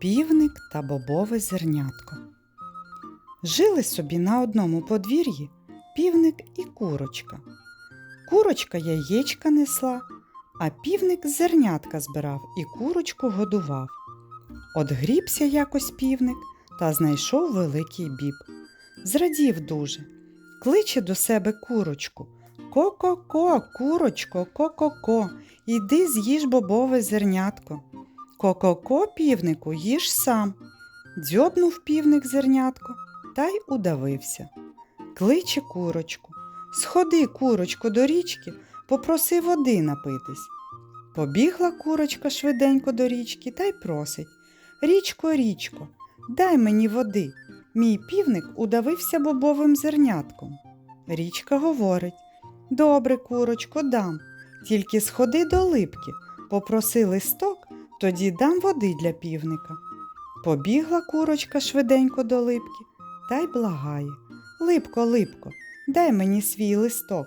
Півник та бобове зернятко. Жили собі на одному подвір'ї півник і курочка. Курочка яєчка несла, а півник зернятка збирав і курочку годував. От грібся якось півник та знайшов великий біб. Зрадів дуже, кличе до себе курочку. Ко-ко-ко, курочко, ко-ко-ко, іди з'їж бобове зернятко. Ко-ко-ко, півнику, їж сам. Дзьобнув півник зернятко та й удавився. Кличе курочку. Сходи, курочко, до річки, попроси води напитись. Побігла курочка швиденько до річки та й просить Річко, річко, дай мені води. Мій півник удавився бобовим зернятком. Річка говорить Добре, курочко, дам. Тільки сходи до липки, попроси листок, тоді дам води для півника. Побігла курочка швиденько до липки та й благає. Липко, липко, дай мені свій листок.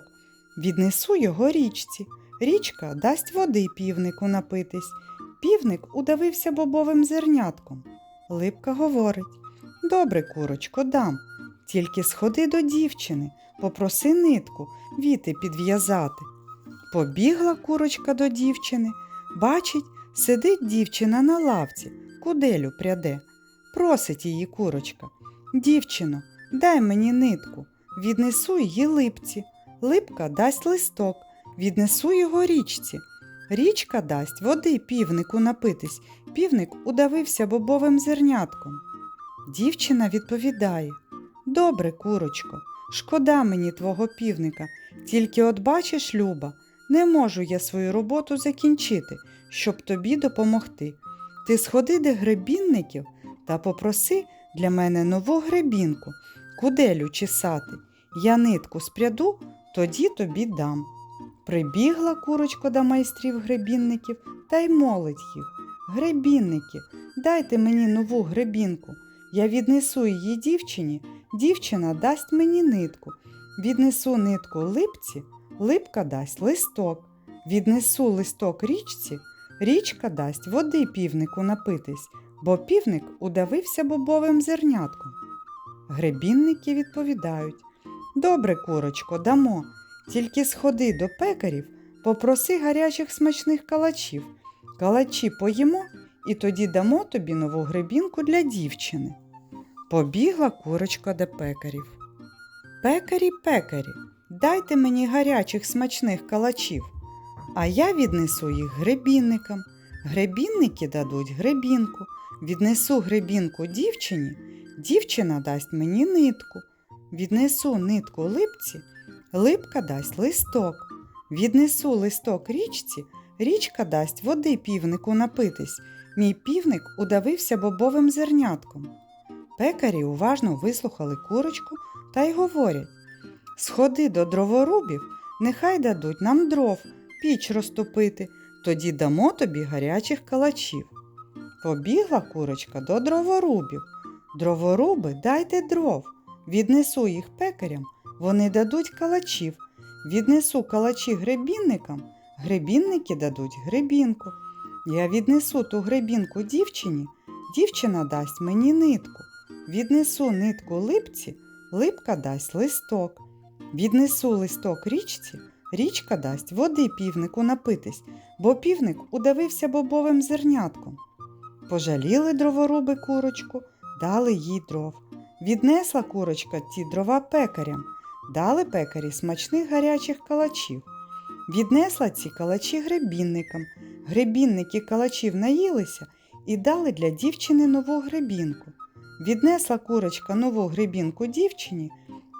Віднесу його річці. Річка дасть води півнику напитись. Півник удавився бобовим зернятком. Липка говорить Добре, курочко, дам. Тільки сходи до дівчини, попроси нитку, віти підв'язати. Побігла курочка до дівчини, бачить, сидить дівчина на лавці, куделю пряде. Просить її курочка. Дівчино, дай мені нитку, віднесу її липці. Липка дасть листок, віднесу його річці. Річка дасть води півнику напитись. Півник удавився бобовим зернятком. Дівчина відповідає Добре, курочко, шкода мені твого півника, тільки от бачиш, Люба, не можу я свою роботу закінчити, щоб тобі допомогти. Ти сходи до гребінників та попроси для мене нову гребінку, куделю чесати. Я нитку спряду, тоді тобі дам. Прибігла курочка до майстрів гребінників та й молить їх. Гребінники, дайте мені нову гребінку. Я віднесу її дівчині, дівчина дасть мені нитку. Віднесу нитку липці, липка дасть листок. Віднесу листок річці, річка дасть води півнику напитись, бо півник удавився бобовим зернятком. Гребінники відповідають Добре, курочко, дамо. Тільки сходи до пекарів, попроси гарячих смачних калачів. Калачі поїмо і тоді дамо тобі нову гребінку для дівчини. Побігла курочка до пекарів. Пекарі, пекарі, дайте мені гарячих смачних калачів, а я віднесу їх гребінникам. Гребінники дадуть гребінку, віднесу гребінку дівчині, дівчина дасть мені нитку. Віднесу нитку липці, липка дасть листок. Віднесу листок річці, річка дасть води півнику напитись. Мій півник удавився бобовим зернятком. Пекарі уважно вислухали курочку та й говорять Сходи до дроворубів, нехай дадуть нам дров, піч розтопити, тоді дамо тобі гарячих калачів. Побігла курочка до дроворубів. Дроворуби, дайте дров. Віднесу їх пекарям, вони дадуть калачів. Віднесу калачі гребінникам, гребінники дадуть гребінку. Я віднесу ту гребінку дівчині, дівчина дасть мені нитку. Віднесу нитку липці, липка дасть листок. Віднесу листок річці, річка дасть води півнику напитись, бо півник удавився бобовим зернятком. Пожаліли дроворуби курочку, дали їй дров. Віднесла курочка ті дрова пекарям, дали пекарі смачних гарячих калачів. Віднесла ці калачі гребінникам. Гребінники калачів наїлися і дали для дівчини нову гребінку. Віднесла курочка нову гребінку дівчині,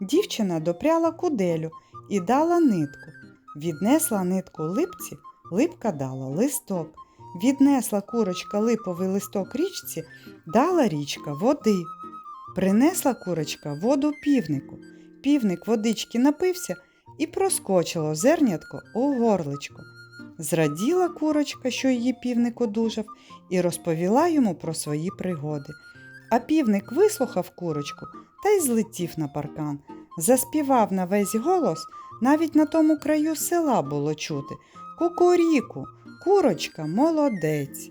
дівчина допряла куделю і дала нитку. Віднесла нитку липці, липка дала листок. Віднесла курочка липовий листок річці, дала річка води. Принесла курочка воду півнику. Півник водички напився і проскочило зернятко у горличко. Зраділа курочка, що її півник одужав, і розповіла йому про свої пригоди. А півник вислухав курочку та й злетів на паркан. Заспівав на весь голос, навіть на тому краю села було чути. Кукуріку, курочка молодець.